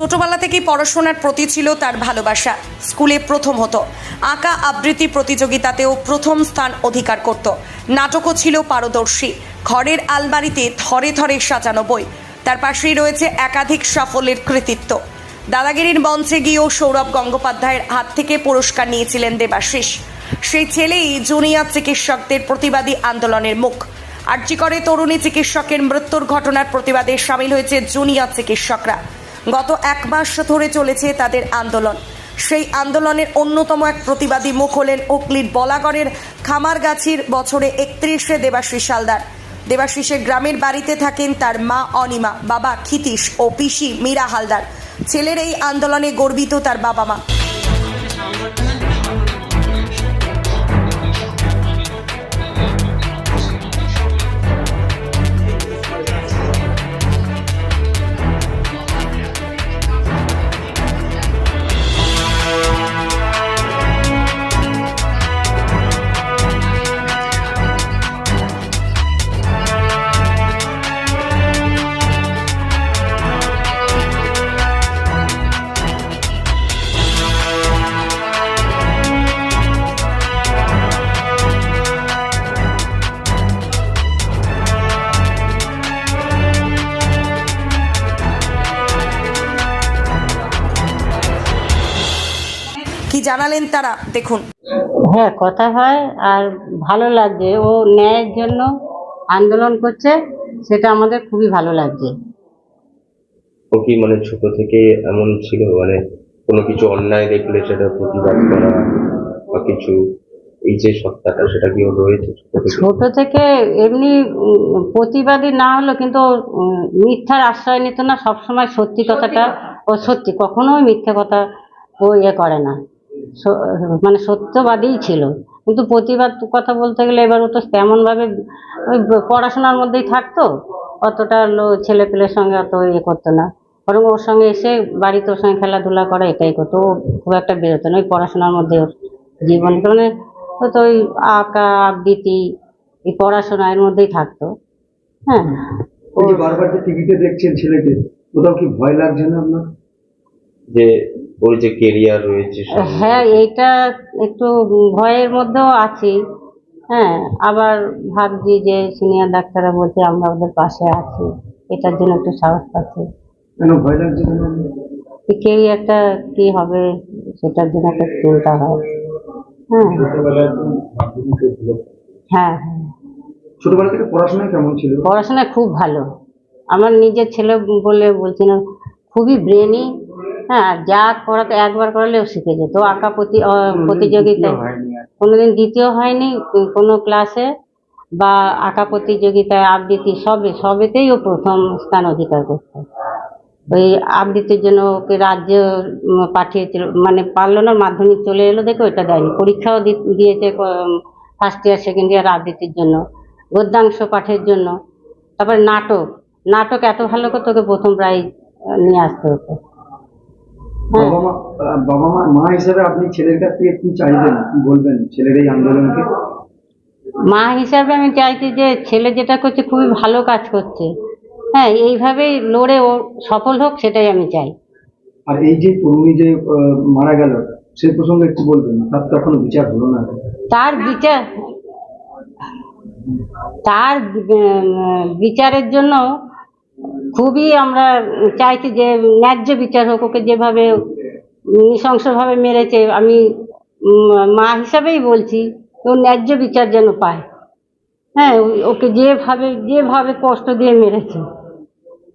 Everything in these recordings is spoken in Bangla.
ছোটবেলা থেকেই পড়াশোনার প্রতি ছিল তার ভালোবাসা। স্কুলে প্রথম হতো। আঁকা আবৃত্তি প্রতিযোগিতাতেও প্রথম স্থান অধিকার করত। নাটকও ছিল পারদর্শী। ঘরের আলমারিতে থরে থরে সাজানো বই। তার পাশেই রয়েছে একাধিক সাফল্যের কৃতিত্ব। দাদাগিরির মঞ্চে গিয়েও সৌরভ গঙ্গোপাধ্যায়ের হাত থেকে পুরস্কার নিয়েছিলেন দেবাশিস। সেই ছেলেই জুনিয়র চিকিৎসকদের প্রতিবাদী আন্দোলনের মুখ। আর্যিকরে তরুণী চিকিৎসকের মৃত্যুর ঘটনার প্রতিবাদে সামিল হয়েছে জুনিয়র চিকিৎসকরা। গত এক মাস ধরে চলেছে তাদের আন্দোলন। সেই আন্দোলনের অন্যতম এক প্রতিবাদী মুখ হলেন হুগলির বলাগড়ের খামারগাছির বছরে একত্রিশে দেবাশ্রী সালদার। দেবাশিসের গ্রামের বাড়িতে থাকেন তার মা অনিমা, বাবা ক্ষিতীশ ও পিসি মীরা হালদার। ছেলের এই আন্দোলনে গর্বিত তার বাবা মা। জানালেন তারা দেখুন। হ্যাঁ কথা হয় আর ভালো লাগছে। ও ন্যায়ের জন্য আন্দোলন করছে সেটা আমাদের খুবই ভালো লাগছে। ও কি মানে ছোট থেকে এমন ছিল? মানে কোনো কিছু অন্যায় দেখলে সেটা প্রতিবাদ করা বা কিছু? এই যে সত্তাটা সেটা কি ওর রয়েছে ছোট থেকে? এমনি প্রতিবাদী না হলো কিন্তু মিথ্যার আশ্রয় নিত না সবসময় সত্যি কথাটা। ও সত্যি কখনোই মিথ্যে কথা ও ইয়ে করে না। মানে সত্যবাদীই ছিল। কিন্তু প্রতিবাদ কথা বলতে গেলে এবার ও তো তেমনভাবে ওই পড়াশোনার মধ্যেই থাকতো অতটা লো- ছেলেপেলের সঙ্গে অত ইয়ে করতো না। বরং ওর সঙ্গে এসে বাড়িতে ওর সঙ্গে খেলাধুলা করা এটাই করতো। ও খুব একটা বেরোতো না ওই পড়াশোনার মধ্যে ওর জীবন মানে ও তো ওই আঁকা আবৃত্তি এই পড়াশোনা এর মধ্যেই থাকতো। হ্যাঁ। বারবার যে টিভিতে দেখছেন ছেলেকে কোথাও কি ভয় লাগছে না আপনার? যে ওর যে কেরিয়ার রয়েছে হ্যাঁ এইটা একটু ভয়ের মধ্যেও আছি। হ্যাঁ আবার ভাবছি যে সিনিয়র ডাক্তাররা বলছে আমরা ওদের পাশে আছি। এটার জন্য একটু সাহস পাচ্ছি। কেন ভয় লাগছে একটা কি হবে সেটার জন্য একটা চিন্তা হয়। হ্যাঁ। হ্যাঁ হ্যাঁ। ছোটবেলা থেকে পড়াশোনায় কেমন ছিল? পড়াশোনায় খুব ভালো। আমার নিজের ছেলে বলে বলছি না খুবই ব্রেনি হ্যাঁ যা করাতে একবার করালেও শিখে যেত। আঁকা প্রতি প্রতিযোগিতায়। কোনোদিন দ্বিতীয় হয়নি কোনো ক্লাসে বা আঁকা প্রতিযোগিতায় আবৃত্তি সবে সবেতেই ও প্রথম স্থান অধিকার করতো। ওই আবৃত্তির জন্য ওকে রাজ্য পাঠিয়েছিল। মানে পারল না মাধ্যমিক চলে এলো দেখে ওইটা দেয়নি। পরীক্ষাও দিয়েছে ফার্স্ট ইয়ার সেকেন্ড ইয়ার আবৃত্তির জন্য। গদ্যাংশ পাঠের জন্য। তারপরে নাটক। নাটক এত ভালো করতো ওকে প্রথম প্রাইজ নিয়ে আসতে হতো। বাবা মা বাবা মা মা হিসেবে আপনি ছেলের কাছ থেকে কি চাইবেন? কি বলবেন ছেলের এই আন্দোলনকে? মা হিসাবে আমি চাইছি যে ছেলে যেটা করছে খুবই ভালো কাজ করছে। হ্যাঁ এইভাবেই লড়ে ও সফল হোক সেটাই আমি চাই। আর এই যে তরুণী যে মারা গেল সে প্রসঙ্গে একটু বলবেন তার তো এখনও বিচার হলো না। তার বিচার তার বিচারের জন্য খুবই আমরা চাইছি যে ন্যায্য বিচার হোক ওকে যেভাবে নৃশংসভাবে মেরেছে আমি মা হিসাবেই বলছি ও ন্যায্য বিচার যেন পায়। হ্যাঁ ওকে যেভাবে যেভাবে কষ্ট দিয়ে মেরেছে।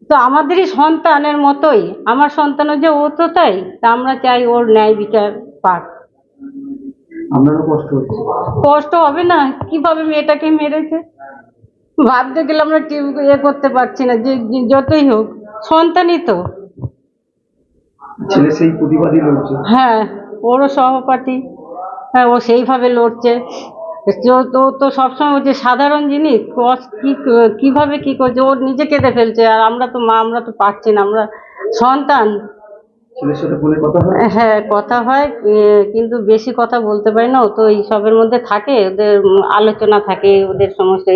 তো আমাদেরই সন্তানের মতোই আমার সন্তানও যে ও তো তাই তা আমরা চাই ওর ন্যায় বিচার পাক। কষ্ট হবে না কীভাবে মেয়েটাকে মেরেছে? ভাবতে গেলে আমরা ইয়ে করতে পারছি না যে যতই হোক সন্তানই তো। ছেলে সেই প্রতিবাদী লড়ছে। হ্যাঁ ওরও সহপাঠী হ্যাঁ ও সেইভাবে লড়ছে। তো- তো তো সবসময় যে সাধারণ জিনিস কি কীভাবে কি করছে ও নিজে কেঁদে ফেলছে আর আমরা তো মা আমরা তো পারছি না আমরা সন্তান। হয়? কথা হয় কিন্তু বেশি কথা বলতে পারি না। তো এই সবের মধ্যে থাকে, ওদের আলোচনা থাকে, ওদের সমস্ত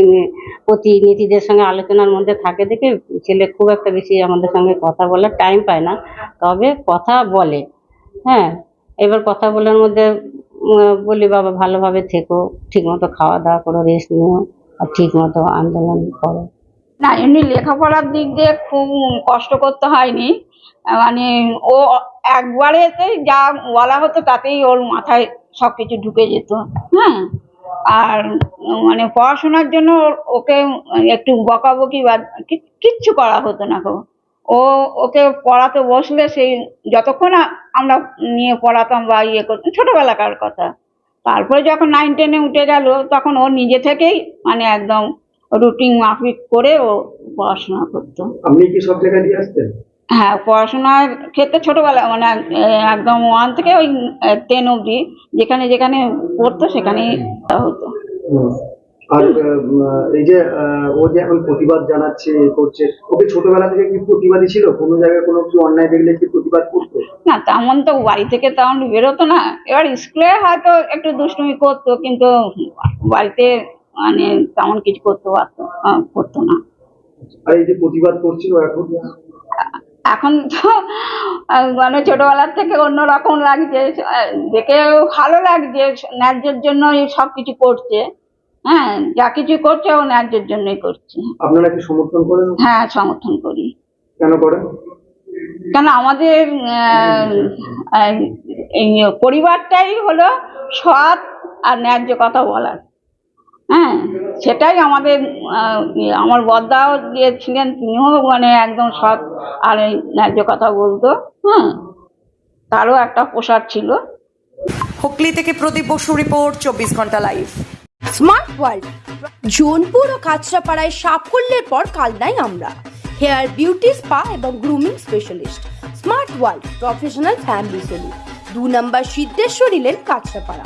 প্রতিনিধিদের সঙ্গে আলোচনার মধ্যে থাকে দেখে ছেলে খুব একটা বেশি আমাদের সঙ্গে কথা বলার টাইম পায় না। তবে কথা বলে হ্যাঁ। এবার কথা বলার মধ্যে বলি, বাবা, ভালোভাবে থেকো ঠিক মতো খাওয়া দাওয়া করো রেস্ট নিও, আর ঠিক মতো আন্দোলন করো। না, এমনি লেখাপড়ার দিক দিয়ে খুব কষ্ট করতে হয়নি। মানে ও একবারে একবারেতে যা বলা হতো তাতেই ওর মাথায় সব কিছু ঢুকে যেত হ্যাঁ? আর মানে পড়াশোনার জন্য ওকে একটু বকাবকি বা কিচ্ছু করা হতো না ও, ওকে পড়াতে বসলে সেই যতক্ষণ আমরা নিয়ে পড়াতাম বা ইয়ে করতাম ছোটবেলাকার কথা। তারপরে যখন নাইন টেনে উঠে গেল, তখন ও নিজে থেকেই মানে একদম রুটিন মাফিক করে ও পড়াশোনা করতো। আপনি কি সব জায়গায় দিয়ে আসতেন? হ্যাঁ পড়াশোনার ক্ষেত্রে ছোটবেলা মানে একদম ওয়ান থেকে ওই টেন অবধি যেখানে যেখানে পড়তো সেখানেই হতো। আর এই যে ও যে এখন প্রতিবাদ জানাচ্ছে করছে ওকে ছোটবেলা থেকে কি প্রতিবাদী ছিল? কোনো জায়গায় কোনো কিছু অন্যায় দেখলে কি প্রতিবাদ করতো? না তেমন তো বাড়ি থেকে তেমন বেরোতো না। এবার স্কুলে হয়তো একটু দুষ্টুমি করতো কিন্তু বাড়িতে মানে তেমন কিছু করতে পারতো করতো না। আর এই যে প্রতিবাদ করছিল এখন? এখন তো মানে ছোটবেলার থেকে অন্যরকম লাগছে দেখে ভালো লাগছে ন্যায্যের জন্য সব কিছু করছে। হ্যাঁ যা কিছু করছে ও ন্যায্যের জন্যই করছে। আপনারা কি সমর্থন করেন? হ্যাঁ সমর্থন করি। কেন করেন? কেন আমাদের পরিবারটাই হলো সৎ আর ন্যায্য কথা বলার। হ্যাঁ সেটাই আমাদের আহ, ইয়ে, আমার বদ্দাও যে ছিলেন তিনিও মানে একদম সৎ। আর এই ন্যায্য কথা বলতো হ্যাঁ তারও একটা পোশাক ছিল। হুগলি থেকে প্রদীপ বসু রিপোর্ট চব্বিশ ঘণ্টা লাইভ। স্মার্ট ওয়ার্ল্ড জোনপুর ও কাঁচরাপাড়ায় সাফল্যের পর কালনাই আমরা। হেয়ার বিউটি স্পা এবং grooming specialist smart world professional family salon. দু নম্বর সিদ্ধেশ্বরী লেন কাঁচরাপাড়া।